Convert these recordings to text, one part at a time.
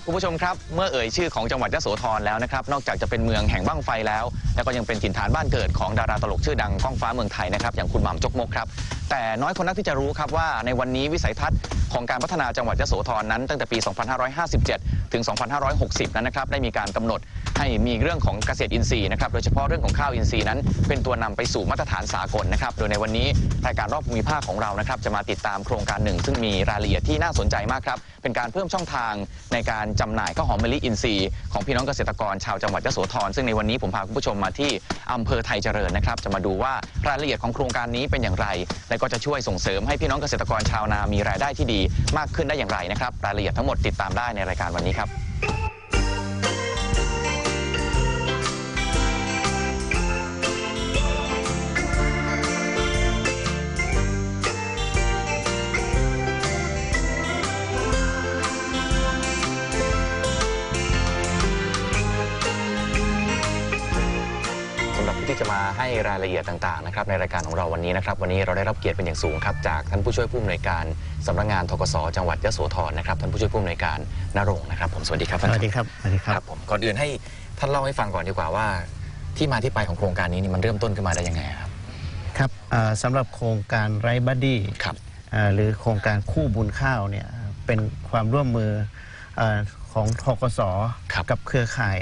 ครับคุณผู้ชมครับเมื่อเอ่ยชื่อของจังหวัดยะโสธรแล้วนะครับนอกจากจะเป็นเมืองแห่งบ้างไฟแล้วแล้วก็ยังเป็นถิ่นฐานบ้านเกิดของดาราตลกชื่อดังก้องฟ้าเมืองไทยนะครับอย่างคุณหม่ำจกมกครับ แต่น้อยคนนักที่จะรู้ครับว่าในวันนี้วิสัยทัศน์ของการพัฒนาจังหวัดยโสธรนั้น ตั้งแต่ปี 2557 ถึง 2560 นั้นนะครับได้มีการกำหนดให้มีเรื่องของเกษตรอินทรีย์นะครับโดยเฉพาะเรื่องของข้าวอินทรีย์นั้น เป็นตัวนำไปสู่มาตรฐานสากลนะครับโดยในวันนี้รายการรอบภูมิภาคของเรานะครับจะมาติดตามโครงการหนึ่ง ซึ่งมีรายละเอียดที่น่าสนใจมากครับเป็นการเพิ่มช่องทางในการจำหน่ายข้าวหอมมะลิอินทรีย์ของพี่น้องเกษตรกรชาวจังหวัดยโสธรซึ่งในวันนี้ผมพาคุณผู้ชมมาที่อำเภอไทยเจริญนะครับจะมาดูว่ารายละเอียดของโครงการนี้เป็นอย่างไรและก็จะช่วยส่งเสริมให้พี่น้องเกษตรกรชาวนามีรายได้ที่ดีมากขึ้นได้อย่างไรนะครับรายละเอียดทั้งหมดติดตามได้ในรายการวันนี้ครับ รายละเอียดต่างๆนะครับในรายการของเราวันนี้นะครับวันนี้เราได้รับเกียรติเป็นอย่างสูงครับจากท่านผู้ช่วยผู้อำนวยการสำนักงานทกศจังหวัดยโสธรนะครับท่านผู้ช่วยผู้อำนวยการนรงค์นะครับผมสวัสดีครับสท่านวัสดีครับสวัสดีคครัรับบผมก่อนอื่นให้ท่านเล่าให้ฟังก่อนดีกว่าว่า ที่มาที่ไปของโครงการนี้นี่มันเริ่มต้นขึ้นมาได้ยังไงครับ ครับเอ่อสำหรับโครงการไรบัดดี้ครับหรือโครงการคู่บุญข้าวเนี่ยเป็นความร่วมมือเออของทกสครับ กับเครือข่าย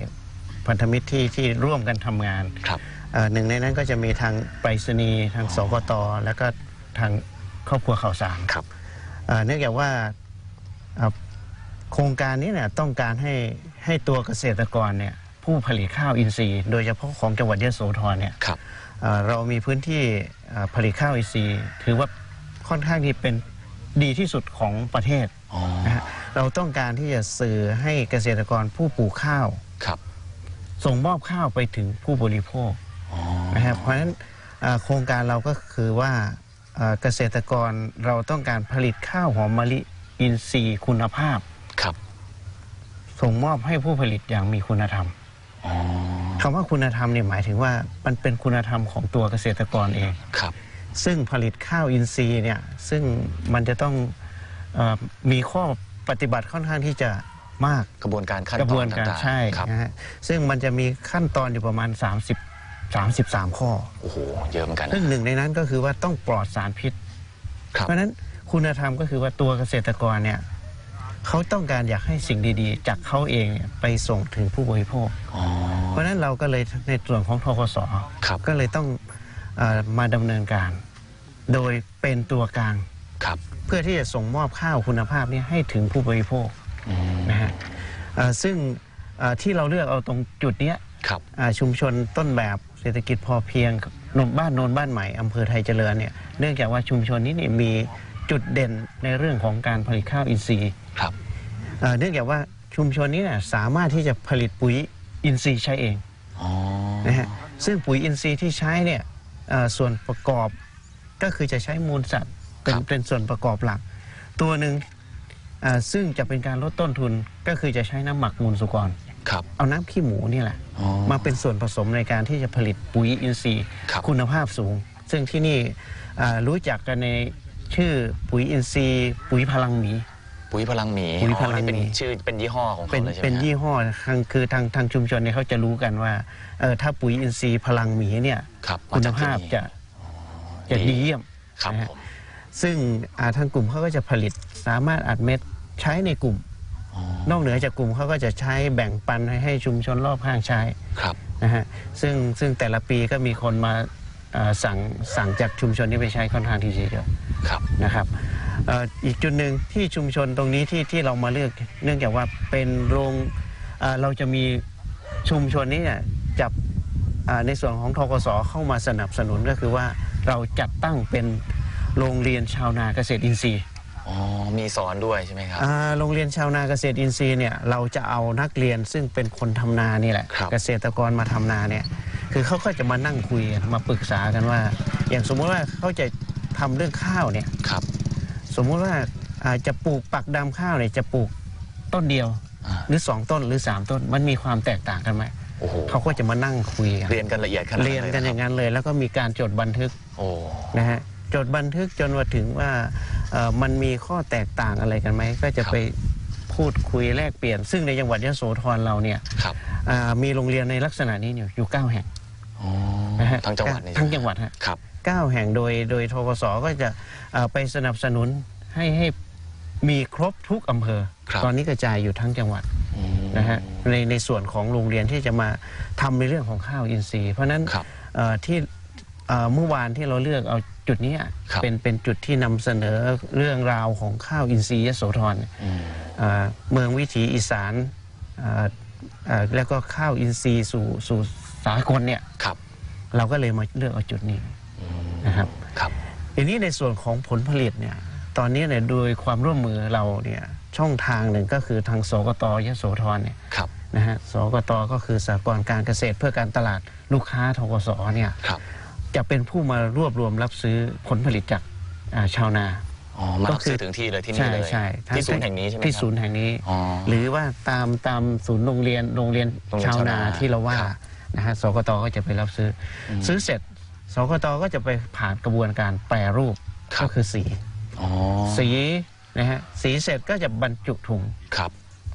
พันธมิตรที่ที่ร่วมกันทำงาน ครับเอ่อ หนึ่งในนั้นก็จะมีทางไปรษณีย์ทางสกตแล้วก็ทางครอบครัวข่าวสารครับเอ่อเนื่องจากว่าเอ่อโครงการนี้เนี่ยต้องการให้ให้ตัวเกษตรกรเนี่ยผู้ผลิตข้าวอินทรีย์ โดยเฉพาะของจังหวัดยโสธรเนี่ยครับเอ่อเรามีพื้นที่เอ่อผลิตข้าวอินทรีย์ ถือว่าค่อนข้างที่เป็นดีที่สุดของประเทศอ๋อนะฮะเราต้องการที่จะสื่อให้เกษตรกรผู้ปลูกข้าวครับส่งมอบข้าวไปถึงผู้บริโภคอ๋อ นะครับเพราะฉะนั้นเอ่อโครงการเราก็คือว่าเอ่อเกษตรกรเราต้องการผลิตข้าวหอมมะลิอินทรีย์คุณภาพครับ ส่งมอบให้ผู้ผลิตอย่างมีคุณธรรมอ๋อคำว่าคุณธรรมเนี่ยหมายถึงว่ามันเป็นคุณธรรมของตัวเกษตรกรเองครับ ซึ่งผลิตข้าวอินทรีย์เนี่ยซึ่งมันจะต้องเออมีข้อปฏิบัติค่อนข้างที่จะมากกระบวนการขั้นกระตบอวนนการต่างๆใช่ครับนะฮะซึ่งมันจะมีขั้นตอนอยู่ประมาณ 30 33 ข้อโอ้โหเยอะเหมือนกันซึ่งหนึ่งในนั้นก็คือว่าต้องปลอดสารพิษ ครับ เพราะฉะนั้นคุณธรรมก็คือว่าตัวเกษตรกรเนี่ยเขาต้องการอยากให้สิ่งดีๆ จากเขาเองเนี่ยไปส่งถึงผู้บริโภค อ๋อ เพราะฉะนั้นเราก็เลยในส่วนของทกสครับ ก็เลยต้องเออมาดำเนินการ โดยเป็นตัวกลาง ครับ เพื่อที่จะส่งมอบข้าวคุณภาพนี้ให้ถึงผู้บริโภคอืม นะฮะเอ่อซึ่งเอ่อที่เราเลือกเอาตรงจุดเนี้ยครับ อ่าชุมชนต้นแบบ เศรษฐกิจพอเพียงนนบ้านโนนบ้านใหม่อำเภอไทยเจริญเนี่ยเนื่องจากว่าชุมชนนี้เนี่ยมีจุดเด่นในเรื่องของการผลิตข้าวอินทรีย์ครับเอ่อเนื่องจากว่าชุมชนนี้เนี่ยสามารถที่จะผลิตปุ๋ยอินทรีย์ใช้เองอ๋อนะฮะซึ่งปุ๋ยอินทรีย์ที่ใช้เนี่ยเอ่อส่วนประกอบก็คือจะใช้มูลสัตว์เป็นเป็นส่วนประกอบหลัก ตัวหนึ่งเอ่อซึ่งจะเป็นการลดต้นทุนก็คือจะใช้น้ำหมักมูลสุกร ครับ เอาน้ำขี้หมูนี่แหละ อ๋อมาเป็นส่วนผสมในการที่จะผลิตปุ๋ยอินทรีย์ครับคุณภาพสูง ซึ่งที่นี่เอ่อรู้จักกันในชื่อปุ๋ยอินทรีย์ ปุ๋ยพลังหมี ปุ๋ยพลังหมีปุ๋ยพลังอ๋อนี่เป็นหมีชื่อเป็นยี่ห้อของเป็เขานเลยใช่ไหมเป็นฮะยี่ห้อทางคือทางทางชุมชนเนี่ยเขาจะรู้กันว่าเออถ้าปุ๋ยอินทรีย์พลังหมีเนี่ยครับมคุณจกที่ภาพนี่จะจะดีเยี่ยมครับนะฮะ ผมซึ่งอ่าทางกลุ่มเขาก็จะผลิตสามารถอัดเม็ดใช้ในกลุ่มอ๋อ นอกเหนือจากกลุ่มเขาก็จะใช้แบ่งปันให้ให้ชุมชนรอบข้างใช้ครับนะฮะซึ่งซึ่งแต่ละปีก็มีคนมาเอ่อสั่งสั่งจากชุมชนนี้ไปใช้ค่อนข้างที่จะเยอะครับนะครับเอ่ออีกจุดหนึ่งที่ชุมชนตรงนี้ที่ที่เรามาเลือกเนื่องจากว่าเป็นโรงเอ่อเราจะมีชุมชนนี้เนี่ยจับอ่าในส่วนของทกสเข้ามาสนับสนุนก็คือว่าเราจัดตั้งเป็นโรงเรียนชาวนาเกษตรอินทรีย์ อ๋อ มีสอนด้วยใช่ไหมครับ อ่าโรงเรียนชาวนาเกษตรอินทรีย์เนี่ยเราจะเอานักเรียนซึ่งเป็นคนทำนานี่แหละ ครับ เกษตรกรมาทำนาเนี่ยคือเขาก็จะมานั่งคุยกันมาปรึกษากันว่า อย่างสมมุติว่าเขาจะทำเรื่องข้าวเนี่ยครับสมมุติว่าอ่าจะปลูกปักดำข้าวเนี่ยจะปลูกต้นเดียว อ่าหรือสองต้นหรือสามต้นมันมีความแตกต่างกันไหมโอ้โหเขาก็จะมานั่งคุยกันเรียนกันละเอียดขนาดเรียนกันอย่างนั้นนั้นเลย แล้วก็มีการจดบันทึก โอ้ นะฮะจดบันทึกจนว่าถึงว่าเอ่อ มันมีข้อแตกต่างอะไรกันไหม ก็จะไปพพูดคุยแลกเปลี่ยน ซึ่งในจังหวัดยโสธรเราเนี่ยครับอ่ามีโรงเรียนในลักษณะนี้อยู่อยู่ 9 แห่งอ๋อนะฮะทั้งจังหวัดนี่ทั้งใช่ไมจังหวัดฮะครับเก้าแห่งโดยโดยทกสก็จะเอ่อไปสนับสนุนให้ให้มีครบทุกอำเภอครับตอนนี้กระจายอยู่ทั้งจังหวัดอืมนะฮะในในส่วนของโรงเรียนที่จะมาทำในเรื่องของข้าวอินทรีย์ เพราะฉะนั้นครับเอ่อที่เอ่อเมื่อวานที่เราเลือกเอา จุดนี้ครับเป็นเป็นจุดที่นำเสนอเรื่องราวของข้าวอินทรีย์ยโสธรอืมเอ่อเมืองวิถีอีสานเอ่อเอ่อแล้วก็ข้าวอินทรีย์สู่สู่สากลเนี่ยครับเราก็เลยมาเลือกเอาจุดนี้อืมนะครับ ครับ ทีนี้ในส่วนของผลผลิตเนี่ย ตอนนี้เนี่ยโดยความร่วมมือเราเนี่ยช่องทางหนึ่งก็คือทางสกตยโสธรเนี่ยครับ นะฮะสกตก็คือสหกรณ์การเกษตรเพื่อการตลาดลูกค้าทกสเนี่ย ครับ จะเป็นผู้มารวบรวมรับซื้อผลผลิตจากอ่าชาวนา อ๋อมาก็รับคือซื้อถึงที่เลยที่นี่ใช่เลยใช่ทั้ที่ศูนย์แห่งนี้ใช่ไหมที่ครับศูนย์แห่งนี้ อ๋อหรือว่าตามตามศูนย์โรงเรียนโรงเรียนโรงเรียนชาวชาวนานาที่เราว่าครับ นะฮะสกตก็จะไปรับซื้ออมซื้อเสร็จสกตก็จะไปผ่านกระบวนการแปรรูปครับก็คือสี อ๋อสีนะฮะสีเสร็จก็จะบรรจุถุง ครับ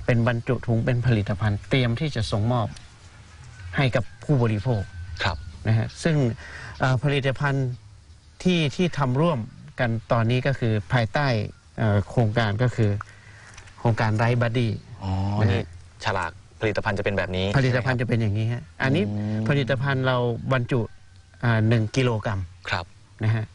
เป็นบรรจุถุงเป็นผลิตภัณฑ์เตรียมที่จะส่งมอบให้กับผู้บริโภคครับนะฮะซึ่งเอ่อ ผลิตภัณฑ์ที่ที่ทำร่วมกันตอนนี้ก็คือภายใต้เอ่อโครงการก็คือ โครงการไรบัดดี้อ๋อนะฮะนี่ฉลากผลิตภัณฑ์จะเป็นแบบนี้ ผลิตภัณฑ์ใช่ไหมจะเป็นอย่างนี้ฮะอันนี้อืมผลิตภัณฑ์เราบรรจุอ่าหนึ่งกิโลกรัมครับนะฮะ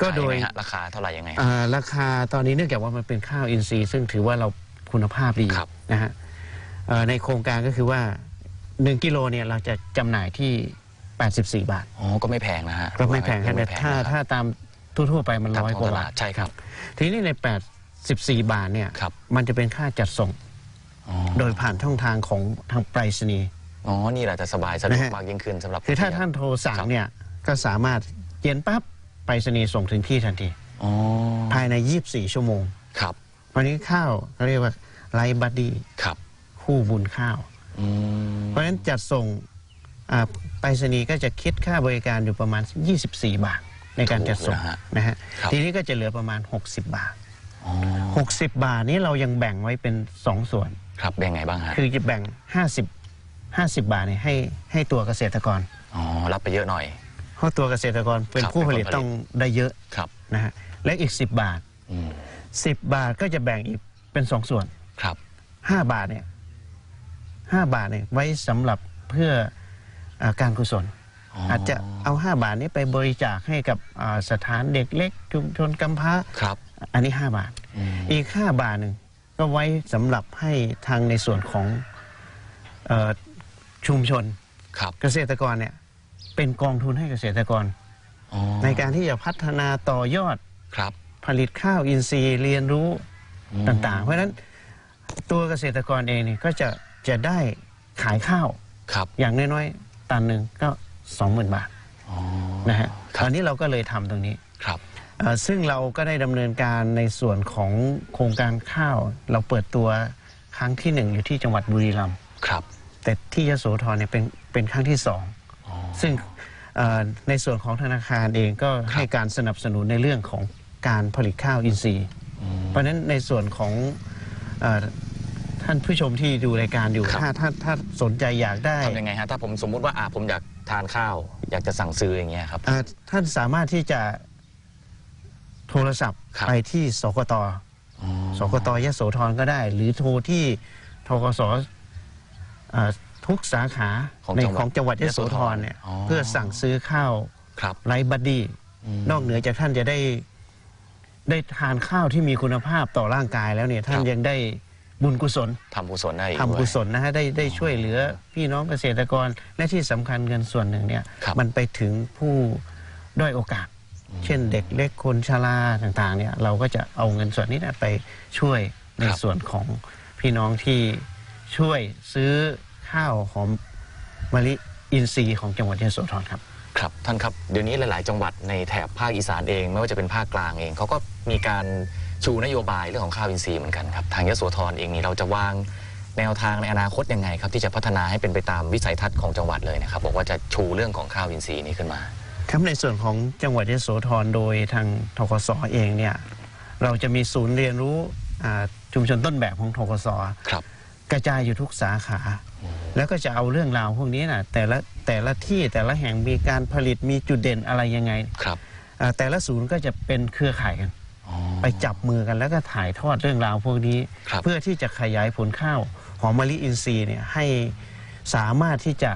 ก็โดยขายงไงฮะราคาเท่าไหร่ยังไงฮะอ่าราคาตอนนี้เนื่องจากว่ามันเป็นข้าวอินทรีย์ ซึ่งถือว่าเราคุณภาพดีครับนะฮะเอ่อในโครงการก็คือว่า 1 กิโลเนี่ยเราจะจำหน่ายที่ 84 บาทอ๋อก็ไม่แพงนะฮะก็ไม่แพงก็ครับไม่แต่แพงถ้านะครับถ้าตามทั่วๆไปมันตามร้อยท้องกว่าตลาบาดทใช่ครับ ทีนี้ใน 84 บาทเนี่ยครับมันจะเป็นค่าจัดส่งอ๋อโดยผ่านช่องทางของทางไปรษณีย์อ๋อ นี่แหละจะสบายสะดวกนะฮะมากยิ่งขึ้นสำหรับคือถ้าท่านโทรสั่งครับเนี่ยก็สามารถเย็นปั๊บไปรษณีย์ส่งถึงที่ทันทีอ๋อภายใน 24 ชั่วโมงครับวันนี้ข้าวเขาเรียกว่าไรบัดดี้ครับคู่บุญข้าวอืมเพราะฉะนั้นจัดส่งอ่า ไปรษณีย์ก็จะคิดค่าบริการอยู่ประมาณ 24 บาทในการจัดส่งถูกนะฮะนะฮะครับทีนี้ก็จะเหลือประมาณ 60 บาทอ๋อ60 บาทนี้เรายังแบ่งไว้เป็น 2 ส่วน ครับเป็นไงบ้างฮะคือจะแบ่ง 50 50 บาทเนี่ยให้ให้ตัวเกษตรกรอ๋อรับไปเยอะหน่อยเพราะตัวเกษตรกรเป็นครับผู้ผลิตเป็นคนผลิตต้องได้เยอะครับนะฮะและอีก 10 บาทอืม10 บาทก็จะแบ่งอีกเป็น 2 ส่วนครับ 5 บาทเนี่ย5บาทเนี่ยไว้สำหรับเพื่ออา การกุศล อาจจะเอา 5 บาทนี้ไปบริจาคให้กับอ่าสถานเด็กเล็กชุมชนกำพร้าครับ อันนี้ 5 บาทอืมอีก 5 บาทหนึ่งก็ไว้สำหรับให้ทางในส่วนของเออชุมชนครับเกษตรกรเนี่ยเป็นกองทุนให้เกษตรกรอ๋อในการที่จะพัฒนาต่อยอดครับ ผลิตข้าวอินทรีย์เรียนรู้อืมต่างๆ เพราะฉะนั้นตัวเกษตรกรเองเนี่ยก็จะจะได้ขายข้าวครับอย่างน้อยๆ ตันหนึ่งก็ 20,000 บาทอ๋อนะฮะครับตอนนี้เราก็เลยทำตรงนี้ครับเอ่อซึ่งเราก็ได้ดำเนินการในส่วนของโครงการข้าว เราเปิดตัวครั้งที่หนึ่งอยู่ที่จังหวัดบุรีรัมย์ครับ แต่ที่ยโสธรเนี่ยเป็นเป็นครั้งที่สองอ๋อซึ่งเอ่อในส่วนของธนาคารเองก็ให้การสนับสนุนในเรื่องของการผลิตข้าวอินทรีย์อืมเพราะฉะนั้นในส่วนของเออ ท่านผู้ชมที่ดูรายการอยู่ ครับ ถ้าถ้าถ้าสนใจอยากได้ทำยังไงฮะถ้าผมสมมุติว่าอ่าผมอยากทานข้าว อยากจะสั่งซื้ออย่างเงี้ยครับ อ่าท่านสามารถที่จะโทรศัพท์ครับ ไปที่สกต อ๋อสกตยโสธรก็ได้ หรือโทรที่ทกสอ่าทุกสาขาของในจังหวัดของจังหวัดยโสธรยโสธรเนี่ยอ๋อเพื่อสั่งซื้อข้าวครับ ไรบัดดี้ม นอกเหนือจากท่านจะได้ได้ทานข้าวที่มีคุณภาพต่อร่างกายแล้วเนี่ยท่านครับ ยังได้ บุญกุศลทำกุศลได้อีกทำกุศด้วยลนะฮะได้ได้ช่วยเหลือพี่น้องเกษตรกรและที่สำคัญเงินส่วนหนึ่งเนี่ยครับมันไปถึงผู้ด้อยโอกาส เช่นเด็กเล็กคนชราต่างๆเนี่ยเราก็จะเอาเงินส่วนนี้นะไปช่วยในครับส่วนของพี่น้องที่ช่วยซื้อข้าวหอมมะลิอินทรีย์ของจังหวัดยโสธรครับครับท่านครับเดี๋ยวนี้หลาย ๆ จังหวัดในแถบภาคอีสานเอง ไม่ว่าจะเป็นภาคกลางเองเขาก็มีการ ชูนโยบายเรื่องของข้าวอินทรีย์เหมือนกันครับทางยโสธรเองนี่เราจะวางแนวทางในอนาคตยังไงครับที่จะพัฒนาให้เป็นไปตามวิสัยทัศน์ของจังหวัดเลยนะครับบอกว่าจะชูเรื่องของข้าวอินทรีย์นี้ขึ้นมา ครับในส่วนของจังหวัดยโสธรโดยทางทกสเองเนี่ยเราจะมีศูนย์เรียนรู้อ่าชุมชนต้นแบบของทกศครับกระจายอยู่ทุกสาขา แล้วก็จะเอาเรื่องราวพวกนี้นะแต่ละแต่ละที่แต่ละแห่งมีการผลิตมีจุดเด่นอะไรยังไงครับอ่าแต่ละศูนย์ก็จะเป็นเครือข่ายกันอ๋อ ไปจับมือกันแล้วก็ถ่ายทอดเรื่องราวพวกนี้ ครับเพื่อที่จะขยายผลข้าวหอมมะลิอินทรีย์เนี่ยให้สามารถที่จะ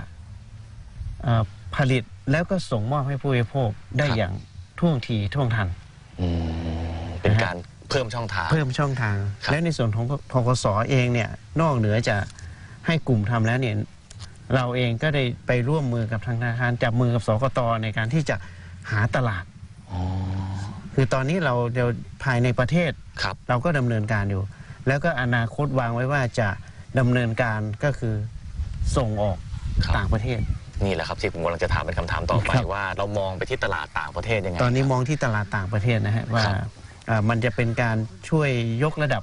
เอ่อผลิตแล้วก็ส่งมอบให้ผู้บริโภคได้อย่างท่วงทีท่วงทัน อืมเป็นการเพิ่มช่องทาง เพิ่มช่องทาง ครับ และในส่วนของทกสเองเนี่ยนอกเหนือจะให้กลุ่มทำแล้วเนี่ยเราเองก็ได้ไปร่วมมือกับทางธนาคารจับมือกับสกตในการที่จะหาตลาด อ๋อ คือตอนนี้เราเดี๋ยวภายในประเทศครับ เราก็ดำเนินการอยู่ แล้วก็อนาคตวางไว้ว่าจะดำเนินการก็คือส่งออกครับ ต่างประเทศ นี่แหละครับที่ผมกำลังจะถามเป็นคำถามต่อไปครับ ว่าเรามองไปที่ตลาดต่างประเทศยังไง ตอนนี้ครับมองที่ตลาดต่างประเทศนะฮะว่าครับ อ่ามันจะเป็นการช่วยยกระดับ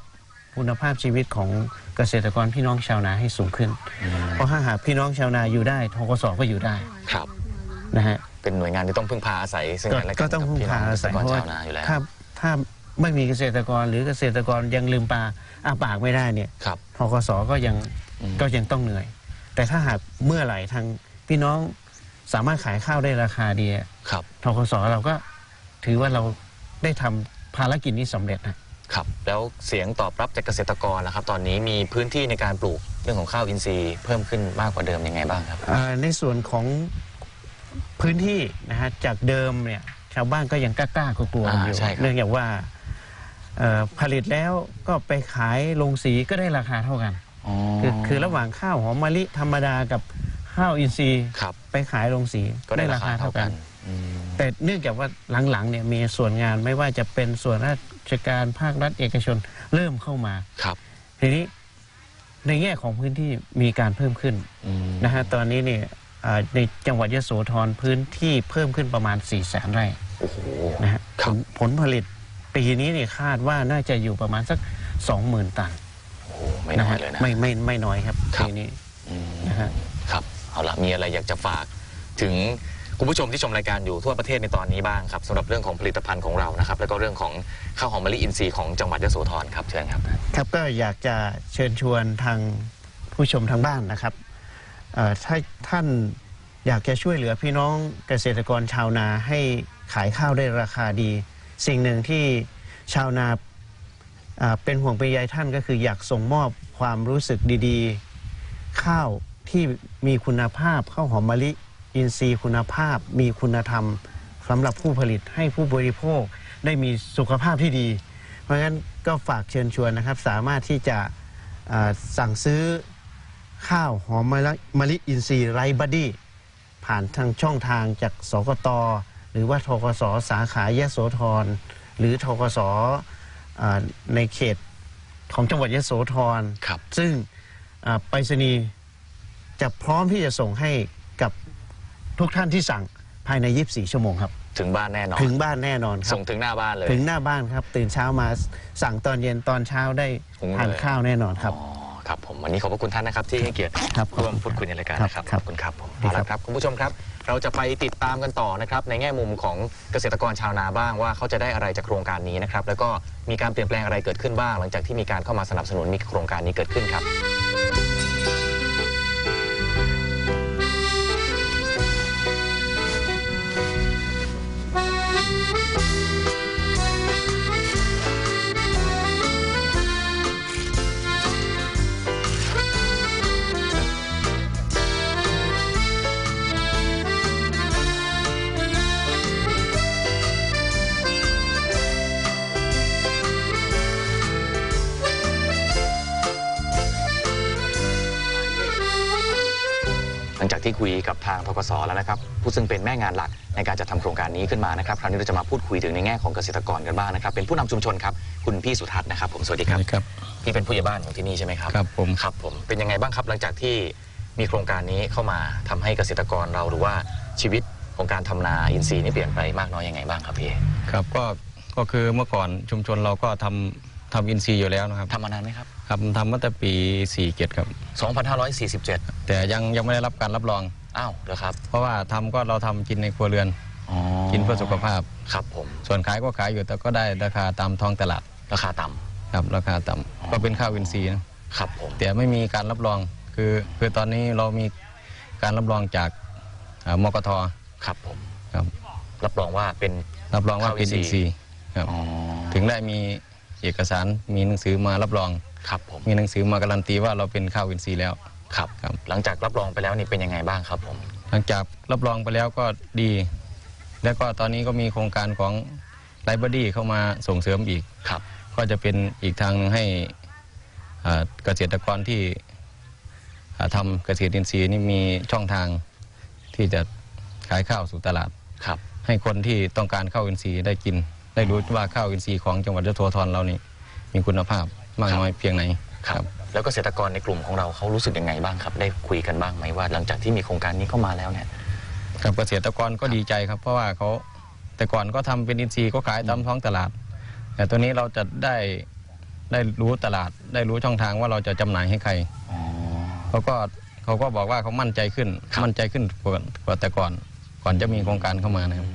คุณภาพชีวิตของเกษตรกรพี่น้องชาวนาให้สูงขึ้น เพราะถ้าหากพี่น้องชาวนาอยู่ได้ทกสก็อยู่ได้ครับ นะฮะ เป็นหน่วยงานที่ต้องพึ่งพาอาศัยซึ่งก็กันและกันก็ต้องกับพึ่งพี่น้พาองเกอาษศัตยรกรเพราะว่าชาวนาอยู่แล้วถ้าถ้าไม่มีเกษตรกรหรือเกษตรกรยังลืมปลาอาปากไม่ได้เนี่ยครับ ทกสก็ยังอืม ก็ยังต้องเหนื่อย แต่ถ้าหากเมื่อไหร่ทางพี่น้องสามารถขายข้าวได้ราคาดีอะครับทกสเราก็ถือว่าเราได้ทำภารกิจนี้สำเร็จนะ ครับ แล้วเสียงตอบรับจากเกษตรกรล่ะครับ ตอนนี้มีพื้นที่ในการปลูกเรื่องของข้าวอินทรีย์เพิ่มขึ้นมากกว่าเดิมยังไงบ้างครับ อ่าในส่วนของ พื้นที่นะฮะจากเดิมเนี่ยชาวบ้านก็ยังกล้าๆกลัวๆกันอยู่อ่าใช่ครับ เนื่องจากว่าเอ่อผลิตแล้วก็ไปขายลงสีก็ได้ราคาเท่ากัน อ๋อคือคือระหว่างข้าวหอมมะลิธรรมดากับข้าวอินทรีย์ครับ ไปขายลงสีก็ได้ราคาเท่ากัน อืมแต่เนื่องจากว่าหลังๆเนี่ยมีส่วนงานไม่ว่าจะเป็นส่วนราชการภาครัฐเอกชนเริ่มเข้ามา ครับทีนี้ในแง่ของพื้นที่มีการเพิ่มขึ้นอืมนะฮะตอนนี้เนี่ยอ่า ในจังหวัดยโสธรพื้นที่เพิ่มขึ้นประมาณ4ี่แสนไร่โอ้โหนะฮะคผรับลผลผลิตปีนี้เนี่ยคาดว่าน่าจะอยู่ประมาณสัก 20,000 ตันโอ้โหไม่น้อยเลยนะไม่ไม่ไม่น้อยครับครับ ปีนี้อืมนะฮะ ครับเอาละมีอะไรอยากจะฝากถึงคุณผู้ชมที่ชมรายการอยู่ทั่วประเทศในตอนนี้บ้างครับสำหรับเรื่องของผลิตภัณฑ์ของเรานะครับ แล้วก็เรื่องของข้าวหอมมะลิอินทรีย์ของจังหวัดยโสธรครับเชิญครับ ครับก็อยากจะเชิญชวนทางผู้ชมทางบ้านนะครับเอ่อ ถ้าท่านอยากจะช่วยเหลือพี่น้องเกษตรกรชาวนาให้ขายข้าวได้ราคาดี สิ่งหนึ่งที่ชาวนาเป็นห่วงเป็นใยท่านก็คืออยากส่งมอบความรู้สึกดีๆ ข้าวที่มีคุณภาพข้าวหอมมะลิอินทรีย์คุณภาพมีคุณธรรมสำหรับผู้ผลิตให้ผู้บริโภคได้มีสุขภาพที่ดี เพราะฉะนั้นก็ฝากเชิญชวนนะครับ สามารถที่จะสั่งซื้อ ข้าวหอมมะลิมะลิอินทรีย์ไรบัดดี้ ผ่านทางช่องทางจากสกต หรือว่าทกสสาขายโสธร หรือทกสอ่าในเขตของจังหวัดยโสธรครับซึ่งอ่าไปรษณีย์จะพร้อมที่จะส่งให้กับทุกท่านที่สั่งภายใน 24 ชั่วโมงครับ ถึงบ้านแน่นอน ถึงบ้านแน่นอนครับส่งถึงหน้าบ้านเลย ถึงหน้าบ้านครับ ตื่นเช้ามาสั่งตอนเย็นตอนเช้าได้หุงเลยทานข้าวแน่นอนครับอ๋อ ครับผมวันนี้ขอบพระคุณท่านนะครับที่ให้เกียรติครับร่วมพูดคุยในรายการนะครับครัขบอบคุณครับผมดีเอาครับละครับคุณผู้ชมครับ เราจะไปติดตามกันต่อนะครับในแง่มุมของเกษตรกรชาวนาบ้างว่าเขาจะได้อะไรจากโครงการนี้นะครับแล้วก็มีการเปลี่ยนแปลงอะไรเกิดขึ้นบ้าง หลังจากที่มีการเข้ามาสนับสนุนมีโครงการนี้เกิดขึ้นครับ หลังจากที่คุยกับทางทกสแล้วนะครับผู้ซึ่งเป็นแม่งานหลักในการจะทำโครงการนี้ขึ้นมานะครับคราวนี้เราจะมาพูดคุยถึงในแง่ของเกษตรกรกันบ้างนะครับเป็นผู้นำชุมชนครับคุณพี่สุทัศน์นะครับผมสวัสดีครับครับ พี่เป็นผู้ใหญ่บ้านของที่นี่ใช่ไหมครับครับผม ครับผมเป็นยังไงบ้างครับหลังจากที่มีโครงการนี้เข้ามาทำให้เกษตรกรเราหรือว่าชีวิตของการทำนาอินทรีย์นี่เปลี่ยนไปมากน้อยยังไงบ้างครับพี่ครับก็ก็คือเมื่อก่อนชุมชนเราก็ทำทำอินซีย์อยู่แล้วนะครับทำมานานไหมครับ ครับทำมาแต่ปี4เกตครับ 2547 แต่ยังยังไม่ได้รับการรับรอง อ้าวเหรอครับเพราะว่าทำก็เราทำกินในครัวเรือน อ๋อกินเพื่อสุขภาพ ครับผมส่วนขายก็ขายอยู่แต่ก็ได้ราคาตามท้องตลาดราคาต่ำครับราคาต่ำก็เป็นข้าวอินทรีย์นะครับผม แต่ไม่มีการรับรองคือคือตอนนี้เรามีการรับรองจากอ่ามกทครับผม ครับรับรองว่าเป็น รับรองว่าเป็นข้าวอิอินนทรีทย์รีย์ครับอ๋อถึงได้มีเอกสารมีหนังสือมารับรอง ครับผมมีหนังสือมาการันตีว่าเราเป็นข้าวอินทรีย์แล้วครับ ครับ หลังจากรับรองไปแล้วนี่เป็นยังไงบ้างครับผม หลังจากรับรองไปแล้วก็ดี แล้วก็ตอนนี้ก็มีโครงการของไลบรารีเข้ามาส่งเสริมอีก ครับ ก็จะเป็นอีกทางหนึ่งให้อ่าเกษตรกรที่อ่าทำเกษตรอินทรีย์นี่มีช่องทางที่จะขายข้าวสู่ตลาด ครับ ให้คนที่ต้องการข้าวอินทรีย์ได้กิน ได้รู้ว่าข้าวอินทรีย์ของจังหวัดยโสธรเรานี่มีคุณภาพ มากน้อยเพียงไหนครับ แล้วเกษตรกรในกลุ่มของเราเขารู้สึกยังไงบ้างครับ ได้คุยกันบ้างไหมว่า หลังจากที่มีโครงการนี้เข้ามาแล้วเนี่ยกับเกษตรกรก็ดีใจครับ เพราะว่าเขาแต่ก่อนก็ทำเป็นอินทรีย์ก็ขายตามท้องตลาด แต่ตัวนี้เราจะได้ได้รู้ตลาด ได้รู้ช่องทางว่าเราจะจำหน่ายให้ใครอ๋อเขาก็เขาก็บอกว่าเขามั่นใจขึ้นครับมั่นใจขึ้นกว่ากว่าแต่ก่อน ก่อนจะมีโครงการเข้ามานะครับ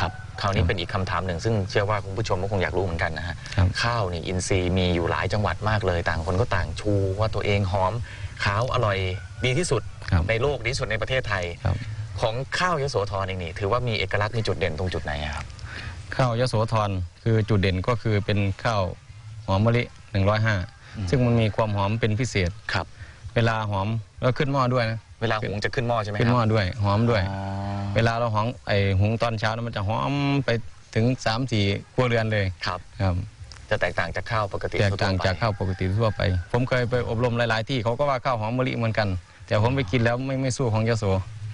ครับ คราวนี้เป็นอีกคำถามหนึ่ง ซึ่งเชื่อว่าคุณผู้ชมก็คงอยากรู้เหมือนกันนะฮะครับข้าวนี่อินทรีย์มีอยู่หลายจังหวัดมากเลย ต่างคนก็ต่างชูว่าตัวเองหอมขาวอร่อยดีที่สุดครับ ในโลกดีที่สุดในประเทศไทย ครับ ของข้าวยโสธรเองนี่ถือว่ามีเอกลักษณ์มีจุดเด่นตรงจุดไหนอะครับข้าวยโสธรคือจุดเด่นก็คือเป็นข้าวหอมมะลิ 105 ซึ่งมันมีความหอมเป็นพิเศษ ครับ เวลาหอมแล้วขึ้นหม้อด้วยนะเวลาหุงจะขึ้นหม้อใช่ไหมคขึ้รันหม้อด้วยหอมด้วย อ๋อ เวลาเราหอมไอหุงตอนเช้านั้นมันจะหอมไปถึง3ามสี่ครัวเรือนเลยครับ ครับจะแตกต่างจากข้าวปกติแตกต่างทั่วๆไปจากข้าวปกติทั่วไป ผมเคยไปอบรมหลาย ๆ ที่เขาก็ว่าข้าวหอมมะลิเหมือนกัน แต่ผมไปกินแล้วไม่ไม่สู้ของยโส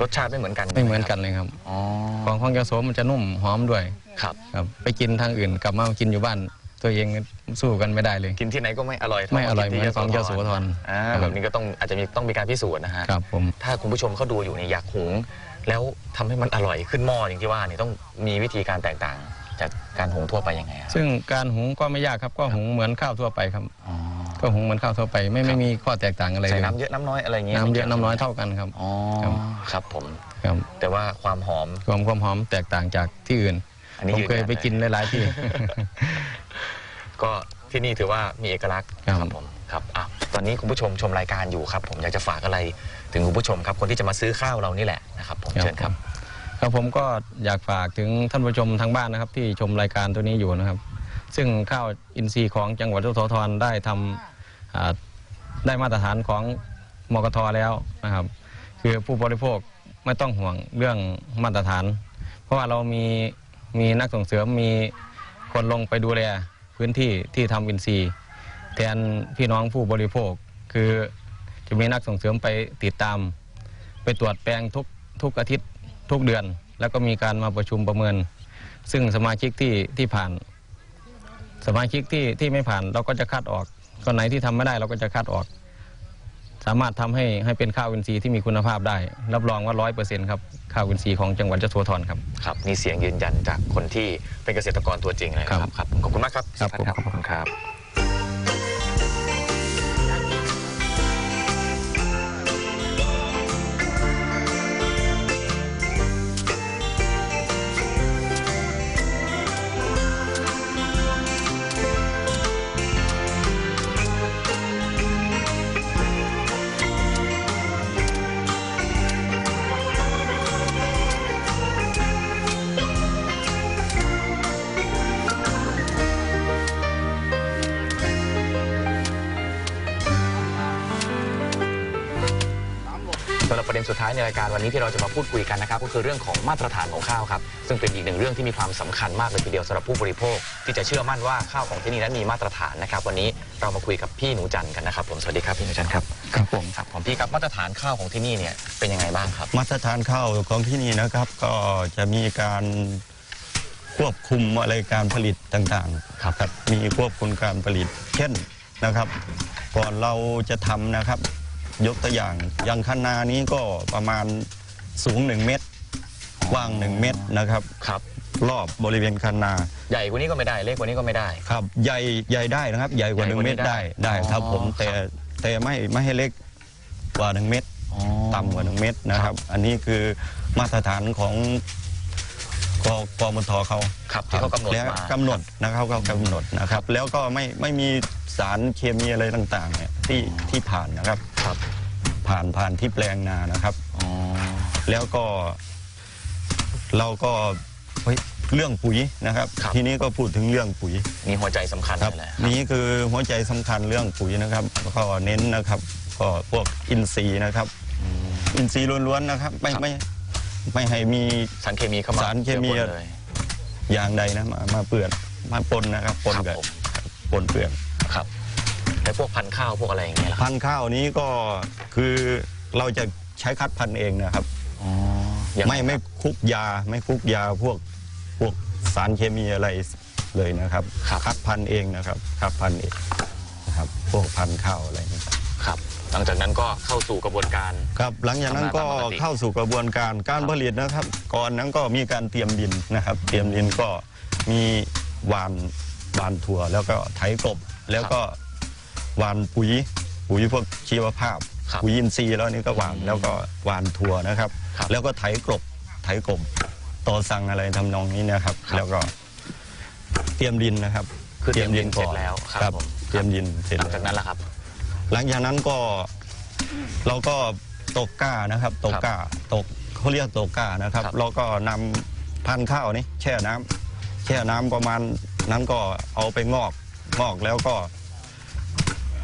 รสชาติไม่เหมือนกันไม่เหมือนกันเลยครับอ๋อของของยโสมันจะนุ่มหอมด้วยครับครับ ไปกินทางอื่นกลับมากินอยู่บ้าน ตัวเองสู้กันไม่ได้เลย กินที่ไหนก็ไม่อร่อยท่าไม่อร่อยกิเหมือนของยโสธรอ่าครับแบบนี้ก็ต้องอาจจะมีต้องมีการพิสูจน์นะฮะครับผมถ้าคุณผู้ชมเขาดูอยู่เนี่ยอยากหุง แล้วทำให้มันอร่อยขึ้นหม้ออย่างที่ว่าเนี่ยต้องมีวิธีการแตกต่างจากการหุงทั่วไปยังไงครับซึ่งการหุงก็ไม่ยากครับก็หุงเหมือนข้าวทั่วไปครับ อ๋อ ก็หุงเหมือนข้าวทั่วไปไม่ไม่มีข้อแตกต่างอะไรใส่เลยน้ำเยอะน้ำน้อยอะไรอย่างเงี้ยน้ำเยอะน้ำน้อยเท่ากันครับ อ๋อครับ ครับผม ครับแต่ว่าความหอม ความความหอมแตกต่างจากที่อื่นอันนี้ผมยืนเคยยัน ไปเลยกินหลายๆที่ ก็ที่นี่ถือว่ามีเอกลักษณ์ครับ ผมครับอะต อนนี้คุณผู้ชมชมรายการอยู่ครับ ผมอยากจะฝากอะไรถึงคุณผู้ชมครับ คนที่จะมาซื้อข้าวเรานี่แหละนะครับผมเชิญครับ ครับผมก็อยากฝากถึงท่านผู้ชมทางบ้านนะครับ ที่ชมรายการตัวนี้อยู่นะครับ ซึ่งข้าวอินทรีย์ของจังหวัดยโสธรได้ทำอ่าได้มาตรฐานของมกทแล้วนะครับ คือผู้บริโภคไม่ต้องห่วงเรื่องมาตรฐาน เพราะว่าเรามีมีนักส่งเสริมมีคนลงไปดูแลพื้นที่ที่ทำอินทรีย์แทนพี่น้องผู้บริโภค คือจะมีนักส่งเสริมไปติดตาม ไปตรวจแปลงทุกทุกอาทิตย์ทุกเดือน แล้วก็มีการมาประชุมประเมิน ซึ่งสมาชิกที่ที่ผ่าน สมาชิกที่ที่ไม่ผ่านเราก็จะคัดออกคนไหนที่ทำไม่ได้เราก็จะคัดออก สามารถทำให้ให้เป็นข้าวอินทรีย์ที่มีคุณภาพได้ รับรองว่าร้อยเปอร์เซ็นต์ครับข้าวอินทรีย์ของจังหวัดยโสธรครับครับนี่เสียงยืนยันจากคนที่เป็นเกษตรกรตัวจริงเลยนะครับครับขอบคุณมากครับครับผมขอบคุณครับ สำหรับประเด็นสุดท้ายในรายการวันนี้ที่เราจะมาพูดคุยกันนะครับก็คือเรื่องของมาตรฐานของข้าวครับซึ่งเป็นอีกหนึ่งเรื่องที่มีความสำคัญมากเลยทีเดียวสำหรับผู้บริโภค ที่จะเชื่อมั่นว่าข้าวของที่นี่นั้นมีมาตรฐานนะครับวันนี้เรามาคุยกับพี่หนูจันทร์กันนะครับผมสวัสดีครับพี่หนูจันทร์ครับครับผมครับผมพี่ครับมาตรฐานข้าวของที่นี่เนี่ยเป็นยังไงบ้างครับ มาตรฐานข้าวของที่นี่นะครับ ก็จะมีการควบคุมอะไรการผลิตต่างๆครับครับมีควบคุมการผลิตเช่นนะครับ ก่อนเราจะทำนะครับ ยกตัวอย่างอยังคันนานี้ก็ประมาณสูง 1 เมตรกว้าง 1 เมตรนะครับครับ รอบบริเวณคันนา ใหญ่กว่านี้ก็ไม่ได้เล็กกว่านี้ก็ไม่ได้ ครับใหญ่ใหญ่ได้นะครับ ใหญ่กว่าใหญ่กว่า1เมนี้ตรได้ได้ได้ครับอ๋อผมแต่ครับแต่ไม่ไม่ให้เล็กกว่า 1 เมตร ต่ำกว่า 1 เมตรนะครับ อันนี้คือมาตรฐานของกกมทเขาครับที่เขากำหนดแล้วมากำหนดนะครับเขากำหนดนะครับ แล้วก็ไม่ไม่มีสารเคมีอะไรต่างๆเนี่ยที่ที่ผ่านนะครับ ครับ ผ่านผ่านที่แปลงนานะครับ อ๋อ แล้วก็เราก็เฮ้ยเรื่องปุ๋ยนะครับทีนี้ก็พูดถึงเรื่องปุ๋ยนี่หัวใจสำคัญครับ เลยแหละนี่คือหัวใจสำคัญเรื่องปุ๋ยนะครับก็เน้นนะครับ ก็พวกอินทรีย์นะครับ อินทรีย์ล้วนๆนะครับ ไม่ไม่ไม่ให้มี สารเคมีเข้ามาสารเคมีกี่ยวปนเลย อย่างใดนะมามาเปื่อนมาปนนะครับปนครับกับผม ปนเปลือน ครับแต่ พวกพันธุ์ข้าวพวกอะไรอย่างเงี้ยล่ะครับพันธุ์ข้าวนี้ก็คือเราจะใช้คัดพันธุ์เองนะครับ อ๋อยังไม่ไม่คุกยาไม่คุกยาพวกพวกสารเคมีอะไรเลยนะครับ คัดพันธุ์เองนะครับคัดพันธุ์เองนะครับพวกพันธุ์ข้าวอะไรนี่ครับครับ หลังจากนั้นก็เข้าสู่กระบวนการ ครับหลังจากนั้นก็ทำงานตามปกติเข้าสู่กระบวนการการผลิตนะครับ ก่อนนั้นก็มีการเตรียมดินนะครับ เตรียมดินก็มีหวานหวานถั่วแล้วก็ไถกลบแล้วก็ หวานปุ๋ยปุ๋ยพวกชีวภาพครับปุ๋ยอินทรีย์แล้วนี่ก็หวานอืมแล้วก็หวานถั่วนะครับ ครับแล้วก็ไถกลบไถกลบต่อสั่งอะไรทำนองนี้นะครับ ครับแล้วก็ เตรียมดินนะครับคือเตรียมดินเสร็จแล้วครับครับผม เตรียมดินเสร็จหลังแล้วจากนั้นล่ะครับ หลังจากนั้นก็เราก็ตกก้านะครับตกก้าตกเขาเรียกตกก้านะครับ ครับเราก็นำพันธุ์ข้าวนี้แช่น้ำแช่น้ำประมาณนั้นก็เอาไปงอกงอกแล้วก็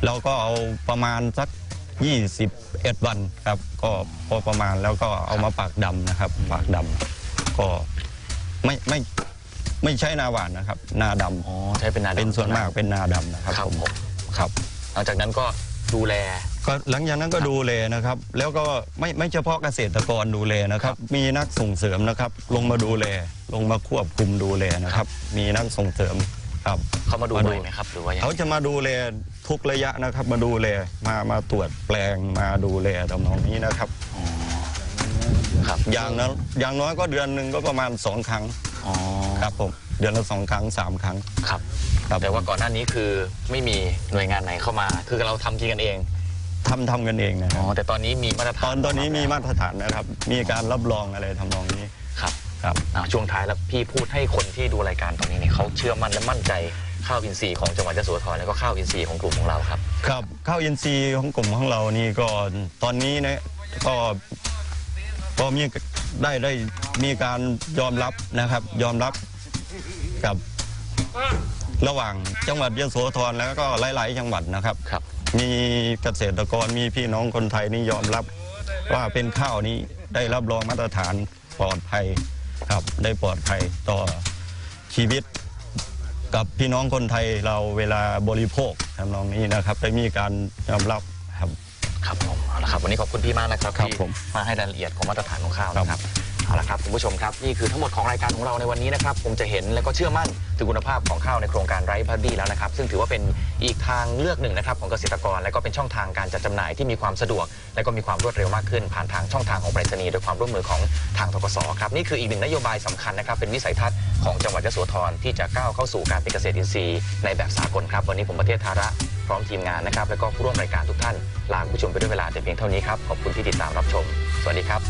เราก็เอาประมาณสัก 21 วันครับก็พอประมาณแล้วก็เอามาปากดำนะครับ ปากดำก็ไม่ไม่ไม่ใช่นาหวานนะครับ นาดำอ๋อใช้เป็นนาดำเป็นส่วนมากเป็นนาดำนะครับครับผมผมครับ หลังจากนั้นก็ดูแล ก็หลังจากนั้นก็ดูแลนะครับ แล้วก็ไม่ไม่เฉพาะเกษตรกรดูแลนะครับ มีนักส่งเสริมนะครับ ลงมาดูแลลงมาควบคุมดูแลนะครับ มีนักส่งเสริม ครับเขามาดูมาดูบ่อยไหมครับหรือว่ายังไงเขาจะมาดูแลทุกระยะนะครับ มาดูแลมามาตรวจแปลงมาดูแลทำนองนี้นะครับครับอย่างนั้นอย่างน้อยก็เดือนหนึ่งก็ประมาณสองครั้งอ๋อครับผมเดือนละสองครั้งสามครั้งครับครับแต่ว่าก่อนหน้านี้คือไม่มีหน่วยงานไหนเข้ามา คือเราทำทีกันเองทำทำกันเองนะคอ๋รัอบแต่ตอนนี้มีมาตรฐานตอนตอนนี้มีมาตรฐานนะครับ มีการรับรองอะไรทำนองนี้ ครับครับอ่าช่วงท้ายแล้วพี่พูดให้คนที่ดูรายการตอนนี้เนี่ยเขาเชื่อมั่นและมั่นใจข้าวอินทรีย์ของจังหวัดยโสธรแล้วก็ข้าวอินทรีย์ของกลุ่มของเราครับ ครับข้าวอินทรีย์ของกลุ่มของเรานี่ก็ตอนนี้นะก็ก็มีได้ได้มีการยอมรับนะครับ ยอมรับกับระหว่างจังหวัดยโสธรแล้วก็หลาย ๆ จังหวัดนะครับครับ มีเกษตรกรมีพี่น้องคนไทยนี่ยอมรับ ว่าเป็นข้าวนี้ได้รับรองมาตรฐานปลอดภัย ครับได้ปลอดภัยต่อชีวิตกับพี่น้องคนไทยเราเวลาบริโภคทำนองนี้นะครับได้มีการยอมรับครับ ครับผมเอาละครับ วันนี้ขอบคุณพี่มากนะครับครับที่ผม มาให้รายละเอียดของมาตรฐานของข้าวครับนะครับ เอาละครับคุณผู้ชมครับนี่คือทั้งหมดของรายการของเราในวันนี้นะครับผมจะเห็นและก็เชื่อมั่นถึงคุณภาพของข้าวในโครงการไร้พัดดีแล้วนะครับซึ่งถือว่าเป็นอีกทางเลือกหนึ่งนะครับของเกษตรกร และก็เป็นช่องทางการจัดจำหน่ายที่มีความสะดวก และก็มีความรวดเร็วมากขึ้น ผ่านทางช่องทางของไปรษณีย์โดยความร่วมมือของทางทกสครับนี่คืออีกหนึ่งนโยบายสำคัญนะครับเป็นวิสัยทัศน์ของจังหวัดยโสธรที่จะก้าวเข้าสู่การเป็นเกษตรอินทรีย์ในแบบสากลครับวันนี้ผมประเทศธาระพร้อมทีมงานนะครับแล้วก็ผู้ร่วมรายการทุกท่านลาคุณผู้ชมไปด้วยเวลาแต่เพียงเท่านี้ครับขอบคุณที่ติดตามรับชม สวัสดีครับ